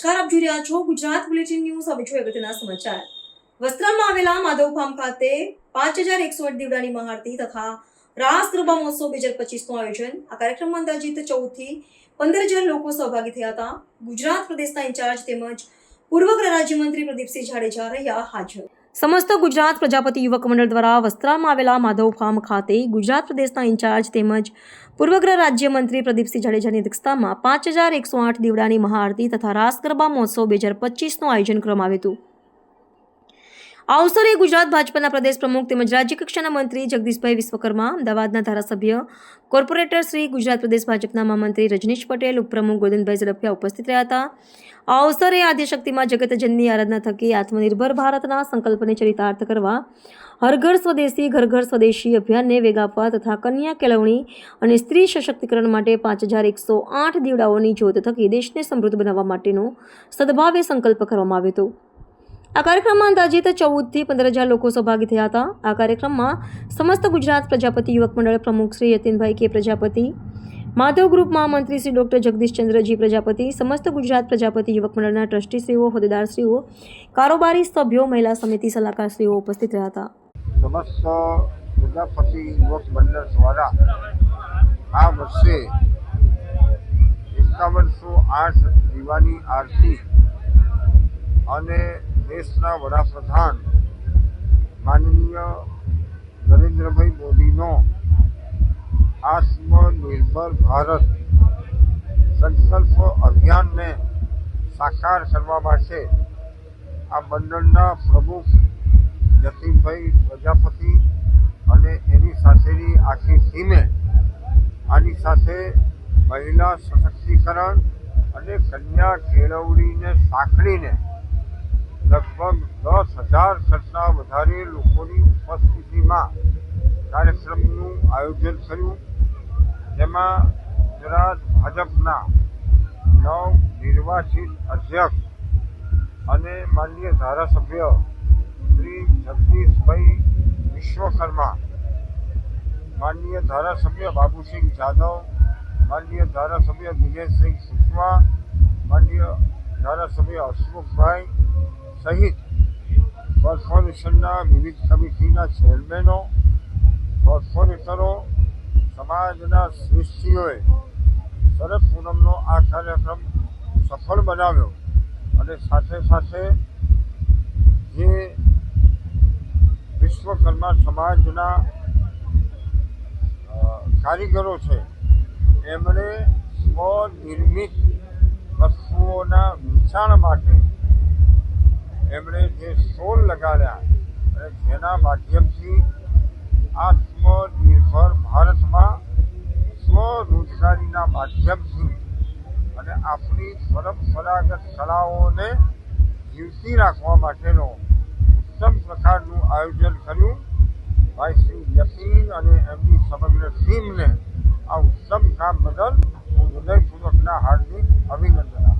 નમસ્કાર, આપ જોઈ રહ્યા છો ગુજરાત બુલેટિન ન્યૂઝ. હવે જોઈએ અગત્યના સમાચાર. વસ્ત્રાલમાં આવેલા માધવ ફાર્મ ખાતે પાંચ હજાર એકસો આઠ દીવડાની મહારતી તથા રાસ ગરબા મહોત્સવ બે હજાર પચીસનું આયોજન. આ કાર્યક્રમમાં અંદાજિત ચૌદથી પંદર હજાર લોકો સહભાગી થયા હતા. ગુજરાત પ્રદેશના ઇન્ચાર્જ તેમજ પૂર્વ ગૃહ રાજ્યમંત્રી પ્રદીપસિંહ જાડેજા રહ્યા હાજર. સમસ્ત ગુજરાત પ્રજાપતિ યુવક મંડળ દ્વારા વસ્ત્રામાં આવેલા માધવ ફાર્મ ખાતે ગુજરાત પ્રદેશના ઇન્ચાર્જ તેમજ પૂર્વગ્રહ રાજ્યમંત્રી પ્રદીપસિંહ જાડેજાની અધ્યક્ષતામાં પાંચ હજાર એકસો આઠ દીવડાની મહાઆરતી તથા રાસ ગરબા મહોત્સવ બે હજાર પચીસનું આયોજન કરવામાં આવ્યું હતું. આ અવસરે ગુજરાત ભાજપના પ્રદેશ પ્રમુખ તેમજ રાજ્ય કક્ષાના મંત્રી જગદીશભાઈ વિશ્વકર્મા, અમદાવાદના ધારાસભ્ય, કોર્પોરેટર શ્રી ગુજરાત પ્રદેશ ભાજપના મહામંત્રી રજનીશ પટેલ, ઉપપ્રમુખ ગોવિંદભાઈ ઝડફિયા ઉપસ્થિત રહ્યા હતા. આ અવસરે આદ્યશક્તિમાં જગતજનની આરાધના થકી આત્મનિર્ભર ભારતના સંકલ્પને ચરિતાર્થ કરવા, હર ઘર સ્વદેશી, ઘર ઘર સ્વદેશી અભિયાનને વેગ આપવા તથા કન્યા કેળવણી અને સ્ત્રી સશક્તિકરણ માટે પાંચ હજાર એકસો આઠ દીવડાઓની જ્યોત થકી દેશને સમૃદ્ધ બનાવવા માટેનો સદભાવે સંકલ્પ કરવામાં આવ્યો હતો. આ કાર્યક્રમમાં અંદાજિત ચૌદથી પંદર હજાર લોકો સહભાગી થયા હતા. આ કાર્યક્રમમાં સમસ્ત ગુજરાત પ્રજાપતિ યુવક મંડળ પ્રમુખ શ્રી યતિનભાઈ કે પ્રજાપતિ, માધવ ગ્રુપ મહામંત્રી શ્રી ડોક્ટર જગદીશચંદ્રજી પ્રજાપતિ, સમસ્ત ગુજરાત પ્રજાપતિ યુવક મંડળના ટ્રસ્ટીશ્રીઓ, હોદ્દેદારશ્રીઓ, કારોબારી સભ્યો, મહિલા સમિતિ સલાહકારશ્રીઓ ઉપસ્થિત રહ્યા હતા. સમસ્ત પ્રજાપતિ યુવક મંડળ દ્વારા આ વર્ષે એકાવનસો આઠ દીવાની આરતી અને દેશના વડાપ્રધાન માનનીય નરેન્દ્રભાઈ મોદીનો આત્મનિર્ભર ભારત સંકલ્પ અભિયાનને સાકાર કરવા માટે આ મંડળના પ્રમુખ જતીનભાઈ પ્રજાપતિ અને એની સાથેની આખી ટીમે આની સાથે મહિલા સશક્તિકરણ અને કન્યા કેળવણીને સાંકળીને લગભગ દસ હજાર કરતાં વધારે લોકોની ઉપસ્થિતિમાં કાર્યક્રમનું આયોજન થયું. જેમાં ગુજરાત ભાજપના નવ નિર્વાચિત અધ્યક્ષ અને માનનીય ધારાસભ્ય શ્રી જગદીશભાઈ વિશ્વકર્મા, માનનીય ધારાસભ્ય બાબુસિંહ જાદવ, માનનીય ધારાસભ્ય દિનેશસિંહ સુષ્મા માનનીય ધારાસભ્ય હસમુખભાઈ સહિત કોર્પોરેશનના વિવિધ કમિટીના ચેરમેનો કોર્પોરેટરો સમાજના શ્રેષ્ઠીઓએ શરદ પૂનમનો આ કાર્યક્રમ સફળ બનાવ્યો અને સાથે સાથે જે વિશ્વકર્મા સમાજના કારીગરો છે, એમણે સ્વનિર્મિત વસ્તુઓના વેચાણ માટે એમણે જે સ્ટોલ લગાડ્યા અને જેના માધ્યમથી આત્મનિર્ભર ભારતમાં સ્વરોજગારીના માધ્યમથી અને આપણી પરંપરાગત કળાઓને જીવતી રાખવા માટેનો ઉત્તમ પ્રકારનું આયોજન કર્યું. ભાઈ શ્રી યતીન અને એમની સમગ્ર ટીમને આ ઉત્તમ કામ બદલ હું હૃદયપૂર્વકના હાર્દિક અભિનંદન આપું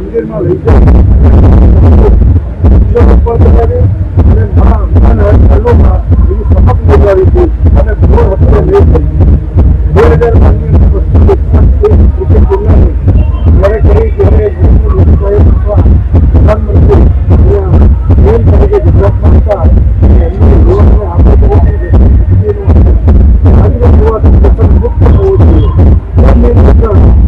મંદિરમાં લઈ જાય અને નાના સ્થળોમાં એની સખત ગુજારી છે અને ઘોર હત્યા લઈ બે હજાર પાંચની જ્યારે કરી ત્યારે હતા એમની થવું જોઈએ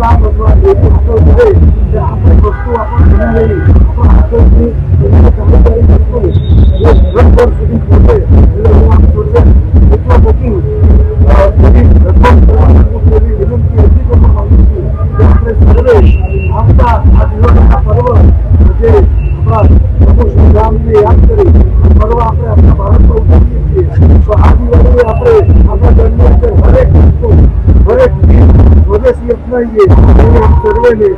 કામ અથવા આપણે કરવા માંગુ આપણે પ્રભુ શ્રી આપણે આપણા ભારતમાં ઉજવીએ છીએ તો આપણા અપનાવીએ એવી આપ સર્વેને